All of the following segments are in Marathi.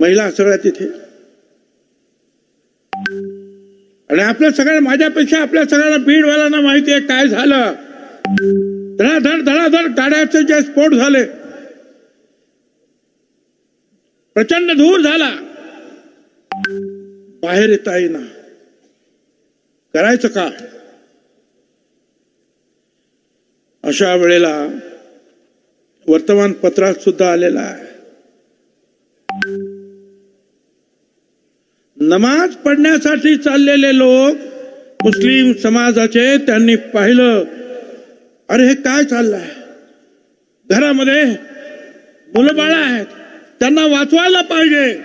महिला सगळ्या तिथे. आणि आपल्या सगळ्या माझ्यापेक्षा आपल्या सगळ्यांना बीडवाल्यांना माहिती आहे काय झालं. धडाधड धडाधड गाड्याचे जे स्फोट झाले. प्रचंड धूर झाला. बाहेर येता येईना. करायचं का? अशा वेळेला वर्तमानपत्रात सुद्धा आलेला आहे. नमाज पडण्यासाठी चाललेले लोक मुस्लिम समाजाचे त्यांनी पाहिलं. अरे हे काय चाललंय? घरामध्ये मुलं बाळ आहेत. त्यांना वाचवायला पाहिजे.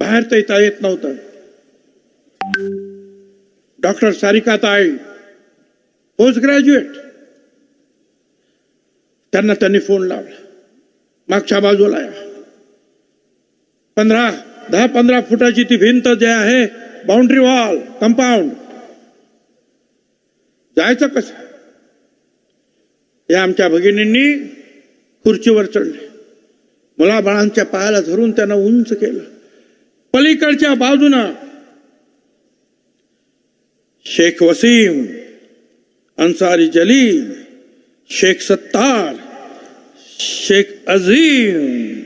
बाहेर तर येता येत नव्हतं. डॉक्टर सारिका ताई पोस्ट ग्रॅज्युएट. त्यांना त्यांनी फोन लावला. मागच्या बाजूला या. पंधरा दहा पंधरा फुटाची ती भिंत जे आहे बाउंड्री वॉल कंपाऊंड जायचं कसं? या आमच्या भगिनींनी खुर्चीवर चढले. मुलाबाळांच्या पायाला धरून त्यांना उंच केलं. पलीकडच्या बाजूनं शेख वसीम अन्सारी जलील शेख सत्तार शेख अझीम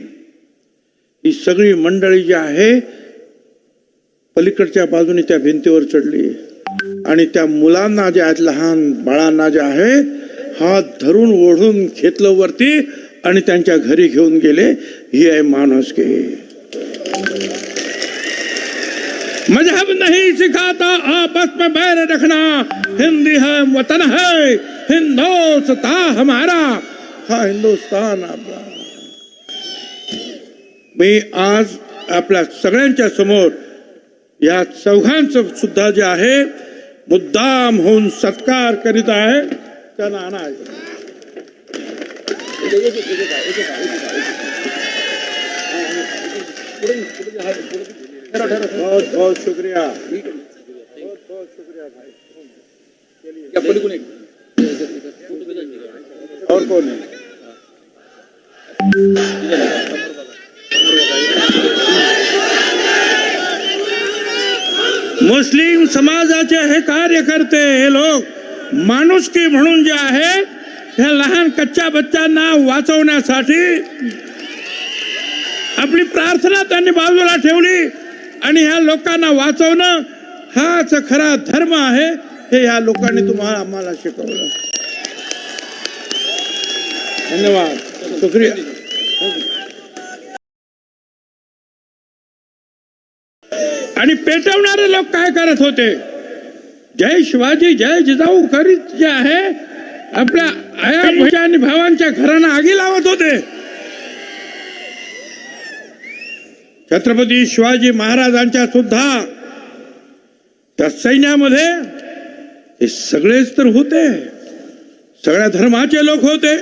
ही सगळी मंडळी जी आहे पलीकडच्या बाजूने त्या भिंतीवर चढली. आणि त्या मुलांना जे आहेत लहान बाळांना जे आहे हात धरून ओढून घेतलं वरती आणि त्यांच्या घरी घेऊन गेले. ही आहे माणुसकी. मजहब नहीं सिखाता आपस में बैर रखना। हिंदी है वतन है। हिंदोस्ता हमारा। हा हिंदुस्तान आपला मी आज आपल्या सगळ्यांच्या समोर या चौघांचं सुद्धा जे आहे मुद्दाम होऊन सत्कार करीत आहे त्या नाना आहे बहुत बहुत शुक्रिया. बहुत बहुत शुक्रिया भाई और कौन है मुस्लिम समाजाचे हे कार्यकर्ते हे लोक माणुसकी म्हणून जे आहे ह्या लहान कच्च्या बच्चांना वाचवण्यासाठी आपली प्रार्थना त्यांनी बाजूला ठेवली आणि ह्या लोकांना वाचवणं हाच खरा धर्म आहे हे ह्या लोकांनी तुम्हाला आम्हाला शिकवलं. धन्यवाद. शुक्रिया. आणि पेटवणारे लोक काय करत होते? जय शिवाजी जय जिजाऊ करीत जे आहे आपल्या आया बहिणी आणि भावांच्या घरांना आगी लावत होते. छत्रपती शिवाजी महाराजांच्या सुद्धा त्या सैन्यामध्ये हे सगळेच तर होते. सगळ्या धर्माचे लोक होते.